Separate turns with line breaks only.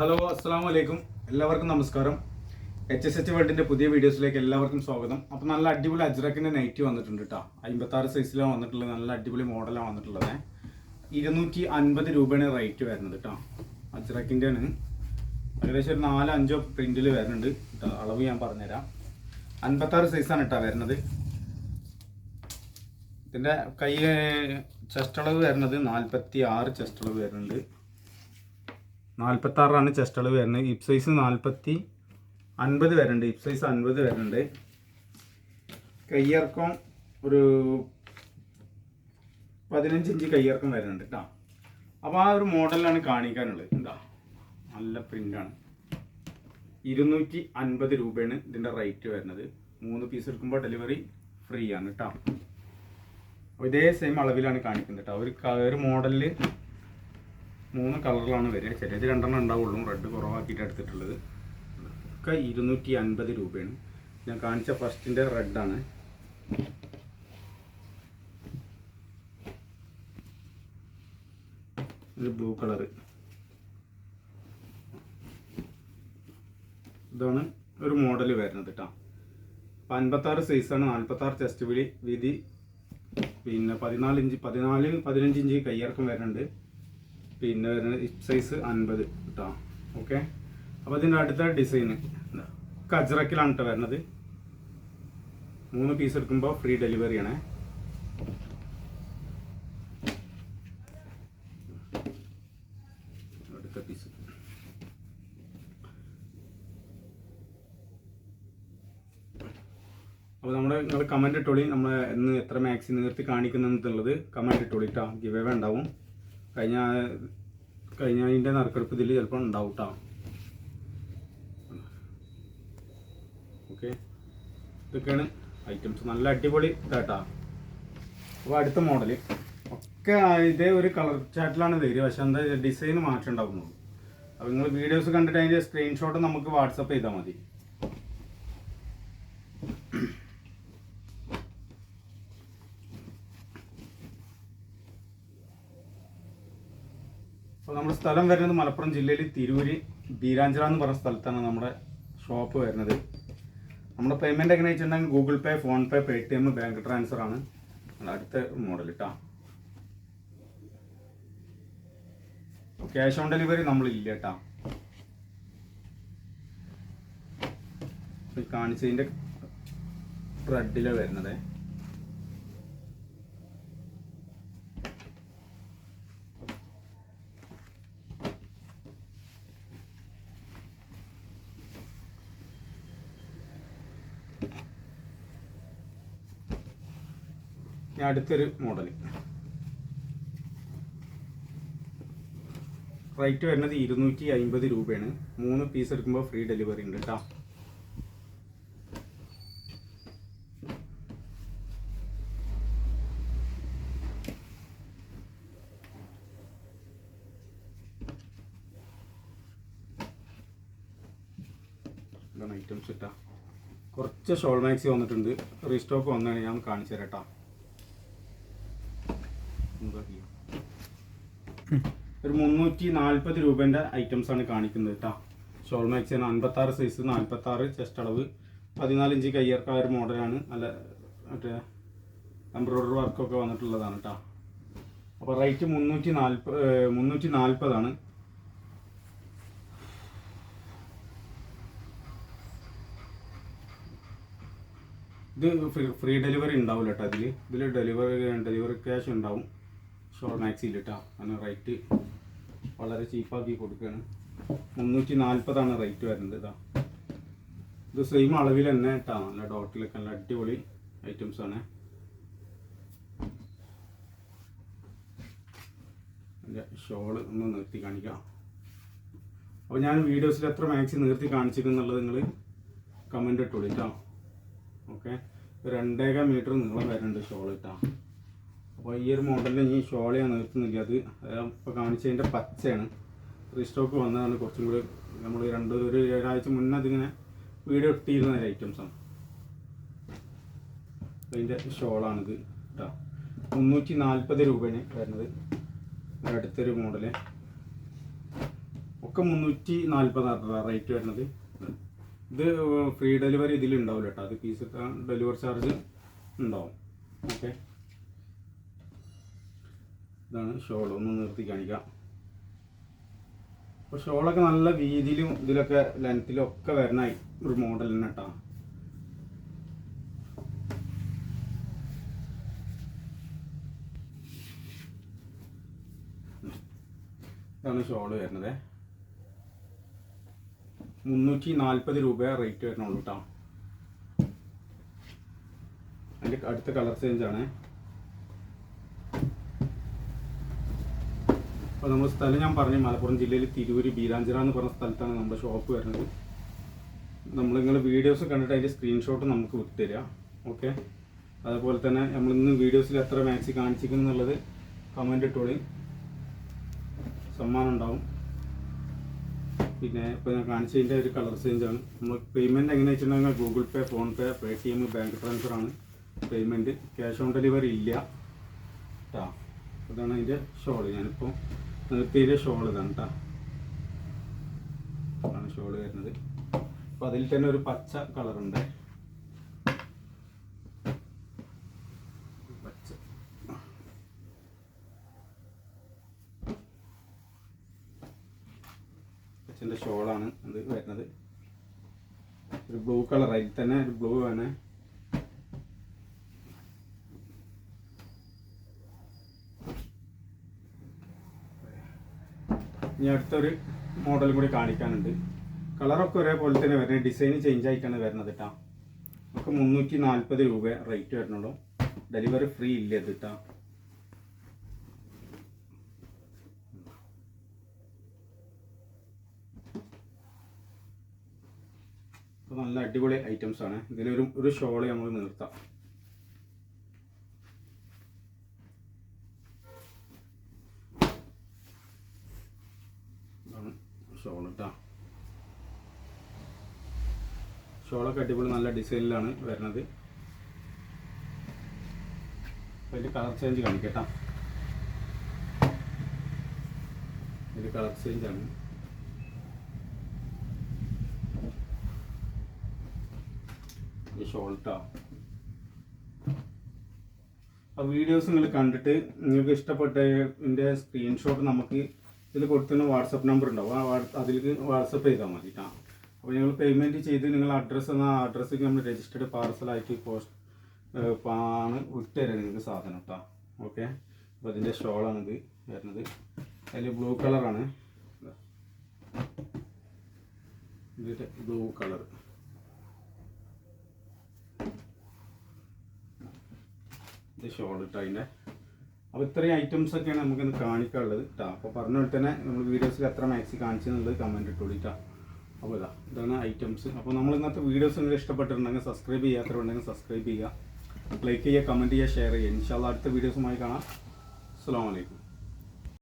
Hello അസ്സാം വലൈക്കും എല്ലാവർക്കും നമസ്കാരം. എച്ച് എസ് എച്ച് വേൾഡിന്റെ പുതിയ വീഡിയോസിലേക്ക് എല്ലാവർക്കും സ്വാഗതം. അപ്പോൾ നല്ല അടിപൊളി അജ്രക്കിന്റെ നൈറ്റ് വന്നിട്ടുണ്ട് കേട്ടോ അമ്പത്താറ് സൈസിലാണ് വന്നിട്ടുള്ളത്. നല്ല അടിപൊളി മോഡലാണ് വന്നിട്ടുള്ളത്. ഇരുന്നൂറ്റി അൻപത് രൂപയാണ് റേറ്റ് വരുന്നത് കേട്ടോ അജ്രക്കിന്റെ ആണ്. ഏകദേശം ഒരു നാലോ അഞ്ചോ പ്രിന്റിൽ വരുന്നുണ്ട് കേട്ടോ അളവ് ഞാൻ പറഞ്ഞുതരാം. അൻപത്താറ് സൈസാണ് കേട്ടോ വരുന്നത്. ഇതിന്റെ കൈ ചെസ്റ്റ് അളവ് വരുന്നത് നാൽപ്പത്തി ആറ് ചെസ്റ്റ് അളവ് വരുന്നുണ്ട്. നാൽപ്പത്തി ആറാണ് ചെസ്റ്റ് അളവ് വരുന്നത്. ഹിപ് സൈസ് നാൽപ്പത്തി അൻപത് വരുന്നുണ്ട്. ഹിപ് സൈസ് അൻപത് വരുന്നുണ്ട്. കയ്യിറക്കം ഒരു പതിനഞ്ച് ഇഞ്ച് കയ്യിറക്കം വരുന്നുണ്ട് കേട്ടോ അപ്പോൾ ആ ഒരു മോഡലാണ് കാണിക്കാനുള്ളത്. എന്താ നല്ല പ്രിന്റാണ് ഇരുന്നൂറ്റി അൻപത് രൂപയാണ് ഇതിന്റെ റേറ്റ് വരുന്നത്. മൂന്ന് പീസ് എടുക്കുമ്പോൾ ഡെലിവറി ഫ്രീ ആണ് കേട്ടോ ഇതേ സെയിം അളവിലാണ് കാണിക്കുന്നത് കേട്ടോ ഒരു ഒരു മോഡലിൽ മൂന്ന് കളറിലാണ് വരിക. ചിലത് രണ്ടെണ്ണം ഉണ്ടാവുള്ളൂ. റെഡ് കുറവാക്കിയിട്ട് എടുത്തിട്ടുള്ളത്. ഒക്കെ ഇരുന്നൂറ്റി അൻപത് രൂപയാണ്. ഞാൻ കാണിച്ച ഫസ്റ്റിന്റെ റെഡാണ് ഒരു ബ്ലൂ കളറ് ഇതാണ് ഒരു മോഡൽ വരുന്നത് കേട്ടോ അപ്പം അൻപത്താറ് സൈസാണ് നാൽപ്പത്താറ് ചെസ്റ്റ് വിളി വീതി പിന്നെ പതിനാല് ഇഞ്ച് പതിനാല് പതിനഞ്ച് ഇഞ്ച് കയ്യിറക്കം വരുന്നുണ്ട്. പിന്നെ വരുന്നത് ഹിപ്പ് സൈസ് അൻപത് കേട്ടോ ഓക്കെ അപ്പോൾ ഇതിന്റെ അടുത്ത ഡിസൈന് കജ്രക്കിലാണ് കേട്ടോ വരുന്നത്. മൂന്ന് പീസ് എടുക്കുമ്പോൾ ഫ്രീ ഡെലിവറി ആണ്. അടുത്ത പീസ് അപ്പോൾ നമ്മുടെ നിങ്ങൾ കമന്റ് ഇട്ടോളി. നമ്മൾ ഇന്ന് എത്ര മാക്സി നിർത്തി കാണിക്കുന്നുള്ളത് കമന്റ് ഇട്ടോളി കേട്ടോ ഗിവ് ഉണ്ടാവും. കഴിഞ്ഞ കഴിഞ്ഞ അതിന്റെ നറുക്കെടുപ്പ് ഇതിൽ ചിലപ്പോൾ ഉണ്ടാവും ഓക്കെ. ഇതൊക്കെയാണ് ഐറ്റംസ്. നല്ല അടിപൊളി ഇതാട്ടാ. അപ്പോൾ അടുത്ത മോഡൽ ഒക്കെ ഇതേ ഒരു കളർ ചാറ്റിലാണ് വരിക പക്ഷെ എന്താ ഡിസൈൻ മാറ്റം ഉണ്ടാവുന്നുള്ളൂ. അപ്പോൾ നിങ്ങൾ വീഡിയോസ് കണ്ടിട്ട് അതിന്റെ സ്ക്രീൻഷോട്ട് നമുക്ക് വാട്സപ്പ് ചെയ്താൽ മതി. അപ്പോൾ നമ്മുടെ സ്ഥലം വരുന്നത് മലപ്പുറം ജില്ലയിൽ തിരൂര് ബീരാഞ്ചിറ എന്ന് പറഞ്ഞ സ്ഥലത്താണ് നമ്മുടെ ഷോപ്പ് വരുന്നത്. നമ്മുടെ പേയ്മെന്റ് എങ്ങനെ വെച്ചിട്ടുണ്ടെങ്കിൽ Google pay PhonePe Paytm bank transfer ആണ് അടുത്ത മോഡൽ കേട്ടോ ക്യാഷ് ഓൺ ഡെലിവറി നമ്മൾ ഇല്ല കേട്ടോ കാണിച്ചതിന്റെ ത്രെഡിലാണ് വരുന്നത്. ഇനി അടുത്തൊരു മോഡൽ റേറ്റ് വരുന്നത് ഇരുന്നൂറ്റി അമ്പത് രൂപയാണ്. മൂന്ന് പീസ് എടുക്കുമ്പോൾ ഫ്രീ ഡെലിവറി ഉണ്ട് കേട്ടോ ഐറ്റംസ് ഇട്ടാ കുറച്ച് ഷോൾ മാക്സി വന്നിട്ടുണ്ട്. റീസ്റ്റോക്ക് വന്നാണ് ഞാൻ കാണിച്ചു തരാം കേട്ടോ എന്താ ചെയ്യാ? ഒരു മുന്നൂറ്റി നാൽപ്പത് രൂപേന്റെ ഐറ്റംസ് ആണ് കാണിക്കുന്നത് കേട്ടോ ഷോൾ ആണ്. അൻപത്തി ആറ് സൈസ് നാൽപ്പത്തി ആറ് ചെസ്റ്റ് അളവ് പതിനാല് ഇഞ്ച് കയ്യർക്ക ഒരു മോഡലാണ് നല്ല മറ്റേ എംബ്രോയ്ഡറി വർക്കൊക്കെ വന്നിട്ടുള്ളതാണ് കേട്ടോ അപ്പോൾ റേറ്റ് മുന്നൂറ്റി നാൽപ്പത് മുന്നൂറ്റി നാൽപ്പതാണ് ഇത് ഫ്രീ ഫ്രീ ഡെലിവറി ഉണ്ടാവില്ല കേട്ടോ ഇതിൽ ഇതിൽ ഡെലിവറി ഡെലിവറി ക്യാഷ് ഉണ്ടാവും. ഷോൾ മാക്സിയിൽ കേട്ടോ അങ്ങനെ റേറ്റ് വളരെ ചീപ്പാക്കി കൊടുക്കുകയാണ് മുന്നൂറ്റി നാൽപ്പതാണ് റേറ്റ് വരുന്നത് ഇതാ ഇത് സെയിം അളവിൽ തന്നെ കേട്ടോ നല്ല ഡോട്ടിലൊക്കെ നല്ല അടിപൊളി ഐറ്റംസ് ആണ്. ഷോൾ ഒന്ന് നിർത്തി കാണിക്കാം. അപ്പോൾ ഞാൻ വീഡിയോസിൽ എത്ര മാക്സി നിർത്തി കാണിച്ചിരുന്നുള്ളത് നിങ്ങൾ കമന്റ് ഇട്ടോളൂ കേട്ടോ ഓക്കെ രണ്ടേക മീറ്റർ നീളം വരുന്നുണ്ട് ഷോൾ കേട്ടോ അപ്പോൾ ഈ ഒരു മോഡലിൽ ഈ ഞാൻ നിർത്തുന്നില്ല. അത് ഇപ്പോൾ കാണിച്ചതിന്റെ പച്ചയാണ്. റീസ്റ്റോക്ക് വന്നതാണ് കുറച്ചും കൂടി നമ്മൾ രണ്ട് ഒരു ഏഴാഴ്ച മുന്നേ അതിങ്ങനെ വീഡിയോ ഇട്ടിരുന്ന ഒരു ഐറ്റംസാണ് അതിന്റെ ഷോളാണിത് കേട്ടോ മുന്നൂറ്റി നാൽപ്പത് രൂപയാണ് വരുന്നത് അടുത്തൊരു മോഡൽ. ഒക്കെ മുന്നൂറ്റി നാൽപ്പതാണ് റേറ്റ് വരുന്നത്. ഇത് ഫ്രീ ഡെലിവറി ഇതിലുണ്ടാവില്ല കേട്ടോ അത് പീസ് ഡെലിവറി ചാർജ് ഉണ്ടാവും. ഓക്കെ? ഇതാണ് ഷോൾ ഒന്ന് നിർത്തി കാണിക്കാം. അപ്പോൾ ഷോളൊക്കെ നല്ല വീതിയിലും ഇതിലൊക്കെ ലെങ്ത്തിലും ഒക്കെ വരുന്ന ഒരു മോഡൽ തന്നെ കേട്ടോ ഇതാണ് ഷോൾ വരുന്നത്. മുന്നൂറ്റി നാൽപ്പത് രൂപ റേറ്റ് വരണുള്ളൂ കേട്ടോ അതിന്റെ അടുത്ത കളർ ചേഞ്ച് അപ്പോൾ നമ്മൾ സ്ഥലം ഞാൻ പറഞ്ഞു മലപ്പുറം ജില്ലയിൽ തിരൂര് ബീരാഞ്ചിറ എന്ന് പറഞ്ഞ സ്ഥലത്താണ് നമ്മുടെ ഷോപ്പ് വരുന്നത്. നമ്മൾ നിങ്ങൾ വീഡിയോസ് കണ്ടിട്ട് അതിന്റെ സ്ക്രീൻഷോട്ട് നമുക്ക് വിട്ടുതരിക ഓക്കെ അതുപോലെ തന്നെ നമ്മൾ ഇന്ന് വീഡിയോസിൽ എത്ര മാക്സി കാണിച്ചിരിക്കുന്നു എന്നുള്ളത് കമന്റ് ഇട്ടോളി. സമ്മാനം ഉണ്ടാവും. പിന്നെ ഇപ്പോൾ ഞാൻ കാണിച്ചതിന്റെ ഒരു കളർ ചേഞ്ച് ആണ്. നമ്മൾ പേയ്മെന്റ് എങ്ങനെ വെച്ചിട്ടുണ്ടെങ്കിൽ Google pay PhonePe Paytm bank transfer ആണ് പേയ്മെന്റ് ക്യാഷ് ഓൺ ഡെലിവറി ഇല്ല. കേട്ടോ ഇതാണ് അതിന്റെ ഷോൾ ഞാനിപ്പോൾ നിർത്തിയതിന്റെ ഷോൾ ഇതാണ് കേട്ടോ ആണ് ഷോൾ വരുന്നത്. അപ്പോൾ അതിൽ തന്നെ ഒരു പച്ച കളറുണ്ട് പച്ച. ഷോളാണ് അത് വരുന്നത്. ഒരു ബ്ലൂ കളർ അതിൽ തന്നെ ഒരു ബ്ലൂ ആണ്. ഇനി അടുത്തൊരു മോഡൽ കൂടി കാണിക്കാനുണ്ട്. കളറൊക്കെ ഒരേപോലെ തന്നെ വരുന്നത്. ഡിസൈൻ ചേഞ്ച് ആയിട്ടാണ് വരുന്നത് കേട്ടോ നമുക്ക് മുന്നൂറ്റി നാൽപ്പത് രൂപ റേറ്റ് വരുന്നുള്ളൂ ഡെലിവറി ഫ്രീ ഇല്ല ഇത് കേട്ടോ നല്ല അടിപൊളി ഐറ്റംസ് ആണ്. ഇതിലൊരു ഒരു ഷോൾ നമ്മൾ നിർത്താം ഇതാണ് ഷോൾ കേട്ടോ ഷോളൊക്കെ അടിപൊളി നല്ല ഡിസൈനിലാണ് വരുന്നത്. അപ്പോൾ ഇതിന്റെ കളർ ചേഞ്ച് കാണിക്കട്ടാ. ഇത് കളർ ചേഞ്ച് ആണ്. ഈ ഷോൾട്ടാ ആ വീഡിയോസ് നിങ്ങൾ കണ്ടിട്ട് നിങ്ങൾക്ക് ഇഷ്ടപ്പെട്ട ഇതിന്റെ സ്ക്രീൻഷോട്ട് നമുക്ക് ഇതിൽ കൊടുത്തുള്ള വാട്സപ്പ് നമ്പർ ഉണ്ടാവും ആ അതിലേക്ക് വാട്സപ്പ് ചെയ്താൽ മതി. കേട്ടോ അപ്പോൾ ഞങ്ങൾ പേയ്മെന്റ് ചെയ്ത് നിങ്ങൾ അഡ്രസ്സ് എന്ന അഡ്രസ്സിൽ നമ്മൾ രജിസ്റ്റേർഡ് പാർസലായിട്ട് പോസ്റ്റ് ആണ് വിട്ടുതരാം നിങ്ങൾക്ക് സാധനം കേട്ടോ ഓക്കെ അപ്പോൾ ഇതിന്റെ ഇത് വരുന്നത്. അതിൽ ബ്ലൂ കളറാണ് ഇതിന്റെ ബ്ലൂ കളർ ഇത് ഷോൾ ഇട്ടോ അതിന്റെ അപ്പോൾ ഇത്രയും ഐറ്റംസ് ഒക്കെയാണ് നമുക്കിന്ന് കാണിക്കാനുള്ളത് കേട്ടോ അപ്പോൾ പറഞ്ഞ പോലെ തന്നെ നമ്മൾ വീഡിയോസിൽ എത്ര മാക്സി കാണിച്ചെന്നുള്ളത് കമന്റ് കേട്ടോ അപ്പോൾ ഇതാ ഇതാണ് ഐറ്റംസ് അപ്പോൾ നമ്മൾ ഇന്നത്തെ വീഡിയോസ് നിങ്ങൾ ഇഷ്ടപ്പെട്ടിട്ടുണ്ടെങ്കിൽ സബ്സ്ക്രൈബ് ചെയ്യാത്തവരുണ്ടെങ്കിൽ സബ്സ്ക്രൈബ് ചെയ്യുക. ലൈക്ക് ചെയ്യുക കമന്റ് ചെയ്യുക ഷെയർ ചെയ്യുക. ഇൻഷാല്ല അടുത്ത വീഡിയോസുമായി കാണാം. അസ്സാം വലൈക്കും